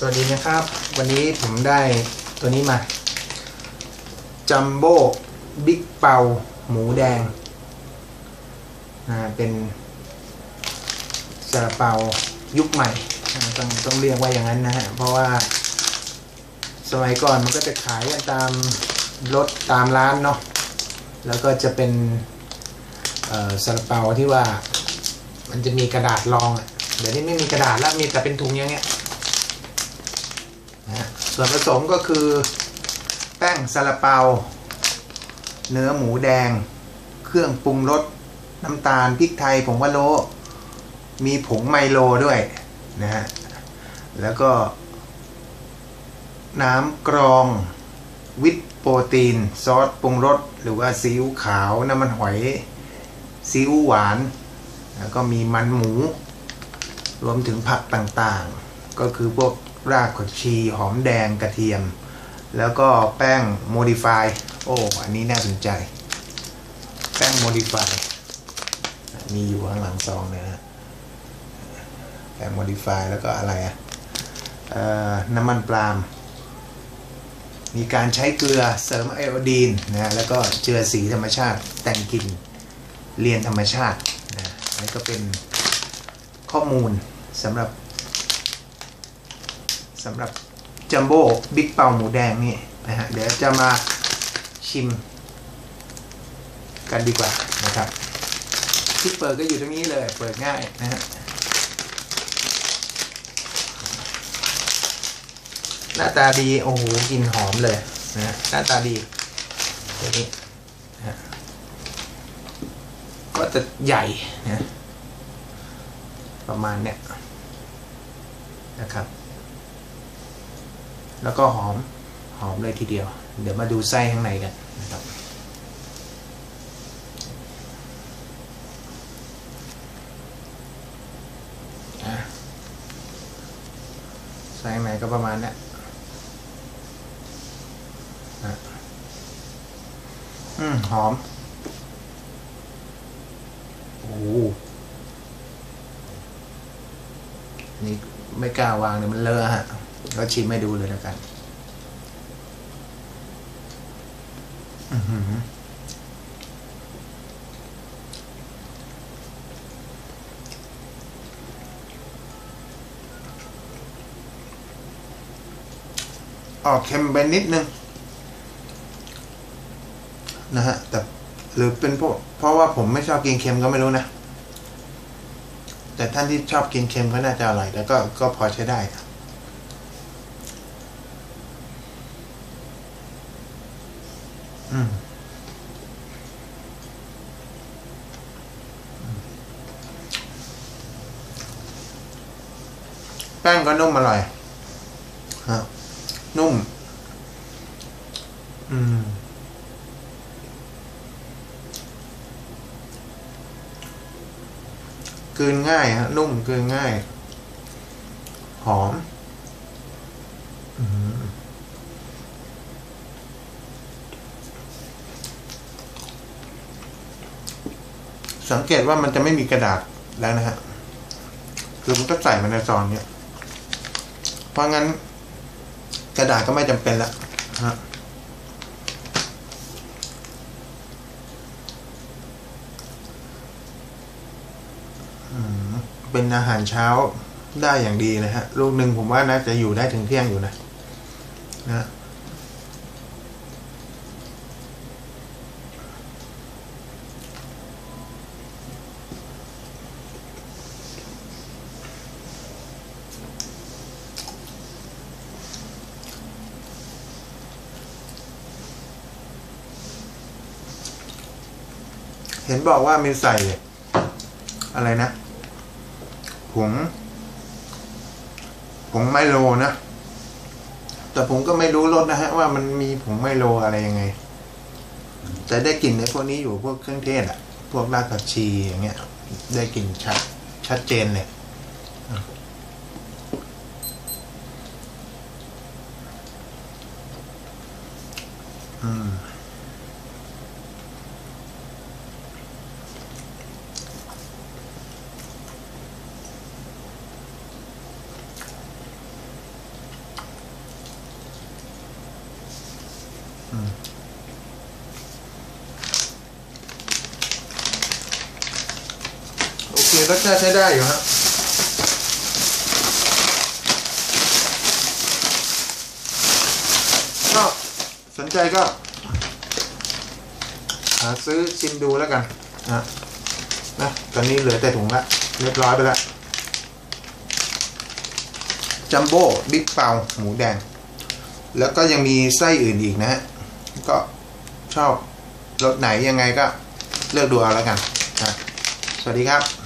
สวัสดีนะครับ วันนี้ผมได้ตัวนี้มาจัมโบ้บิ๊กเปาหมูแดงนะเป็นซาลาเปายุคใหม่ต้องต้องเรียกว่าอย่างนั้นนะฮะ เพราะว่าสมัยก่อนมันก็จะขายกันตามรถตามร้านเนาะแล้วก็จะเป็นซาลาเปาที่ว่ามันจะมีกระดาษรองอะเดี๋ยวนี้ไม่มีกระดาษแล้วมีแต่เป็นถุงอย่างเงี้ย ส่วนผสมก็คือแป้งซาลาเปา เนื้อหมูแดง เครื่องปรุงรสน้ำตาลพริกไทยผงวะโล มีผงไมโลด้วยนะฮะแล้วก็ น้ำกรองวิตโปรตีน ซอสปรุงรสหรือว่าซีอิ๊วขาวน้ำมันหอยซีอิ๊วหวาน แล้วก็มีมันหมู รวมถึงผักต่างๆ ก็คือพวก รากผักชี หอมแดงกระเทียม แล้วก็แป้งโมดิฟายโอ้ อันนี้น่าสนใจ แป้งโมดิฟายมีอยู่ข้างหลังซองเนยนะแป้งโมดิฟายแล้วก็อะไรอะเอ่อน้ำมันปาล์มมีการใช้เกลือเสริมไอโอดีนนะแล้วก็เจือสีธรรมชาติแต่งกลิ่นเรียนธรรมชาตินะอันนี้ก็เป็นข้อมูลสำหรับ สำหรับจัมโบ้บิ๊กเปาหมูแดงนี่นะฮะเดี๋ยวจะมาชิมกันดีกว่านะครับที่เปิดก็อยู่ตรงนี้เลยเปิดง่ายนะฮะหน้าตาดีโอ้โหกลิ่นหอมเลยนะฮะหน้าตาดีตัวนี้นะฮะก็จะใหญ่นะประมาณเนี้ยนะครับ แล้วก็หอมหอมเลยทีเดียว เดี๋ยวมาดูไส้ข้างในกันนะครับไส้ข้างในก็ประมาณนี้ยอะอืมหอม โอ้โหนี่ไม่กล้าวางเลยมันเลอะฮะ ก็ชิมให้ดูเลยแล้วกัน อือหือออกเค็มไปนิดนึงนะฮะ แต่หรือเป็นเพราะเพราะว่าผมไม่ชอบกินเค็มก็ไม่รู้นะ แต่ท่านที่ชอบกินเค็มก็น่าจะอร่อยแต่ก็ก็พอใช้ได้อืม แป้งก็นุ่มอร่อยฮะนุ่ม อืมกลืนง่ายฮะ นุ่มกลืนง่าย หอม อืม สังเกตว่ามันจะไม่มีกระดาษแล้วนะฮะคือมันก็ใส่มาในซองเนี่ยเพราะงั้นกระดาษก็ไม่จำเป็นละฮะเป็นอาหารเช้าได้อย่างดีเลยฮะ ลูกหนึ่งผมว่าน่าจะอยู่ได้ถึงเที่ยงอยู่นะ นะ เห็นบอกว่ามีใส่ อะไรนะ ผง ผงไมโลนะ แต่ผมก็ไม่รู้รสนะฮะ ว่ามันมีผงไมโลอะไรยังไง แต่ได้กลิ่นในพวกนี้อยู่พวกเครื่องเทศอะพวกรากผักชีอย่างเงี้ย ได้กลิ่นชัด ชัดเจนเลยอืม โอเครสชาติใช้ได้อยู่ฮะก็สนใจก็ หาซื้อชิมดูแล้วกันนะนะตอนนี้เหลือแต่ถุงละเรียบร้อยไปละจัมโบ้บิ๊กเปาหมูแดง แล้วก็ยังมีไส้อื่นอีกนะฮะ ก็ชอบรถไหนยังไงก็เลือกดูเอาแล้วกันนะสวัสดีครับ